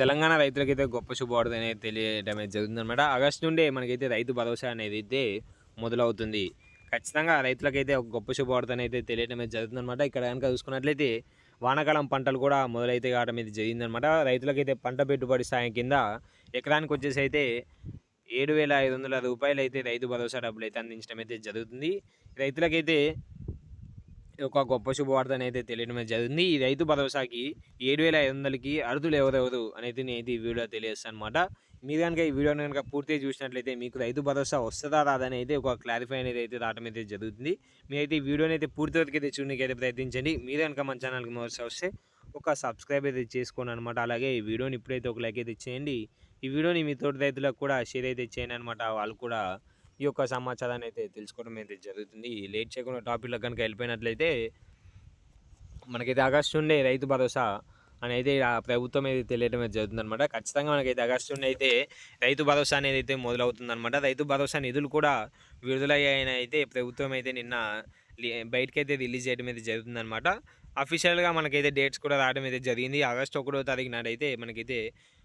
తెలంగాణ రైతులకైతే గొప్ప శుభవార్త అనేది తెలియడం జరుగుతుందన్నమాట ఆగస్టు నుండే మనకైతే రైతు భరోసా అనేది అయితే మొదలవుతుంది. ఖచ్చితంగా రైతులకైతే ఒక గొప్ప శుభవార్త అనేది తెలియడం జరుగుతుందన్నమాట ఇక్కడ కనుక చూసుకున్నట్లయితే వానాకాలం పంటలు కూడా మొదలైతే కావడం అయితే జరిగిందనమాట రైతులకైతే పంట పెట్టుబడి సాయం కింద ఎకరానికి వచ్చేసి అయితే ఏడు వేల ఐదు వందల రూపాయలు అయితే రైతు భరోసా డబ్బులు అయితే అందించడం అయితే జరుగుతుంది. రైతులకైతే ఒక గొప్ప శుభవార్త అయితే తెలియడం జరిగింది ఈ రైతు భరోసాకి ఏడు వేల ఐదు వందలకి అరుదులు ఎవరెవరు అనేది నేను ఈ వీడియో తెలియజేస్తాను అనమాట మీరు కనుక ఈ వీడియోని కనుక పూర్తిగా చూసినట్లయితే మీకు రైతు భరోసా వస్తుందా రాదని అయితే ఒక క్లారిఫై అనేది అయితే రావడం అయితే జరుగుతుంది. మీరైతే ఈ వీడియోని అయితే పూర్తి వరకు అయితే చూడడానికి అయితే ప్రయత్నించండి. మీరు కనుక మన ఛానల్కి మొదటి వస్తే ఒక సబ్స్క్రైబ్ అయితే చేసుకోండి అనమాట అలాగే ఈ వీడియోని ఇప్పుడైతే ఒక లైక్ అయితే చేయండి. ఈ వీడియోని మీ తోటి రైతులకు కూడా షేర్ అయితే చేయండి అనమాట వాళ్ళు కూడా ఈ యొక్క సమాచారాన్ని అయితే తెలుసుకోవడం అయితే జరుగుతుంది. లేట్ చేయకుండా టాపిక్లో కనుక వెళ్ళిపోయినట్లయితే మనకైతే ఆగస్టు నుండే రైతు భరోసా అని అయితే ఆ ప్రభుత్వం అయితే తెలియడం అయితే జరుగుతుంది అనమాట ఖచ్చితంగా మనకైతే ఆగస్టు నుండి అయితే రైతు భరోసా అనేది అయితే మొదలవుతుంది అనమాట రైతు భరోసా నిధులు కూడా విడుదలయ్యాయని అయితే ప్రభుత్వం అయితే నిన్న బయటకైతే రిలీజ్ చేయడం అయితే జరుగుతుందన్నమాట. అఫీషియల్గా మనకైతే డేట్స్ కూడా రావడం అయితే జరిగింది. ఆగస్టు ఒకటో తారీఖు నాడైతే మనకైతే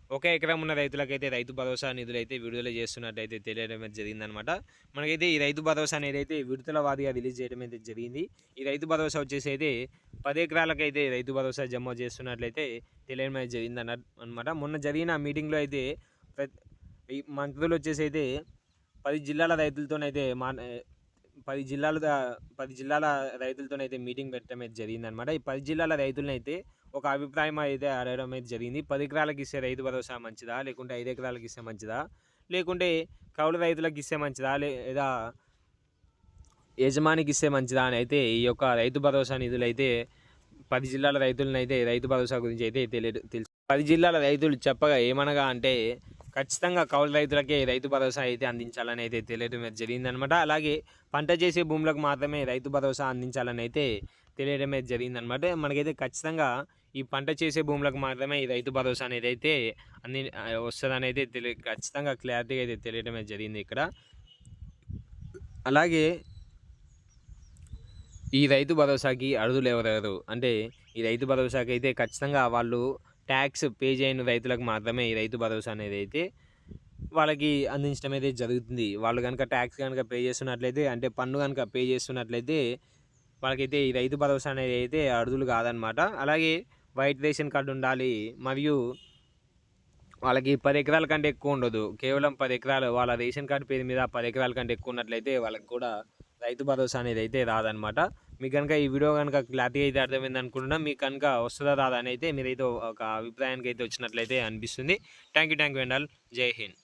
ఒక ఎకరం ఉన్న రైతులకైతే రైతు భరోసా నిధులు అయితే విడుదల చేస్తున్నట్టయితే తెలియడం అయితే జరిగిందనమాట మనకైతే ఈ రైతు భరోసా అనేది అయితే విడుదల వారిగా రిలీజ్ చేయడం అయితే జరిగింది. ఈ రైతు భరోసా వచ్చేసి అయితే పది ఎకరాలకైతే రైతు భరోసా జమ చేస్తున్నట్లయితే తెలియడం అయితే జరిగింది అనమాట మొన్న జరిగిన మీటింగ్లో అయితే ఈ మంత్రులు వచ్చేసి అయితే పది జిల్లాల రైతులతోనైతే మా పది జిల్లాల పది జిల్లాల రైతులతోనైతే మీటింగ్ పెట్టడం అయితే జరిగిందనమాట ఈ పది జిల్లాల రైతులనైతే ఒక అభిప్రాయం అయితే అడగడం అయితే జరిగింది. పది ఎకరాలకు ఇస్తే రైతు భరోసా మంచిదా? లేకుంటే ఐదు ఎకరాలకు ఇస్తే మంచిదా? లేకుంటే కౌలు రైతులకు ఇస్తే మంచిదా? లేదా యజమానికి ఇస్తే మంచిదా అని అయితే ఈ యొక్క రైతు భరోసా నిధులు అయితే పది జిల్లాల రైతులను అయితే రైతు భరోసా గురించి అయితే తెలియదు తెలుసు. పది జిల్లాల రైతులు చెప్పగా ఏమనగా అంటే ఖచ్చితంగా కౌలు రైతులకే రైతు భరోసా అయితే అందించాలని అయితే తెలియడం జరిగిందనమాట అలాగే పంట చేసే భూములకు మాత్రమే రైతు భరోసా అందించాలని అయితే తెలియడం అయితే జరిగిందనమాట మనకైతే ఖచ్చితంగా ఈ పంట చేసే భూములకు మాత్రమే ఈ రైతు భరోసా అనేది అయితే అన్ని వస్తుందని అయితే తెలియ ఖచ్చితంగా క్లారిటీగా అయితే తెలియడమే జరిగింది ఇక్కడ. అలాగే ఈ రైతు భరోసాకి అడుగులు ఎవరెవరు? అంటే ఈ రైతు భరోసాకి అయితే ఖచ్చితంగా వాళ్ళు ట్యాక్స్ పే చేయని రైతులకు మాత్రమే ఈ రైతు భరోసా అనేది అయితే వాళ్ళకి అందించడం అయితే జరుగుతుంది. వాళ్ళు కనుక ట్యాక్స్ కనుక పే చేస్తున్నట్లయితే అంటే పన్ను కనుక పే చేస్తున్నట్లయితే వాళ్ళకైతే ఈ రైతు భరోసా అనేది అయితే అడుగులు కాదనమాట. అలాగే వైట్ రేషన్ కార్డు ఉండాలి. మరియు వాళ్ళకి పది ఎకరాల కంటే ఎక్కువ ఉండదు. కేవలం పది ఎకరాలు వాళ్ళ రేషన్ కార్డు పేరు మీద పది ఎకరాల కంటే ఎక్కువ ఉన్నట్లయితే వాళ్ళకి కూడా రైతు భరోసా అనేది అయితే రాదనమాట మీకు కనుక ఈ వీడియో కనుక క్లారిటీ అయితే అర్థమైంది అనుకుంటున్నా మీకు కనుక వస్తుందా రాదా అని అయితే మీరైతే ఒక అభిప్రాయానికి అయితే వచ్చినట్లయితే అనిపిస్తుంది. Thank you thank you and all జై హింద్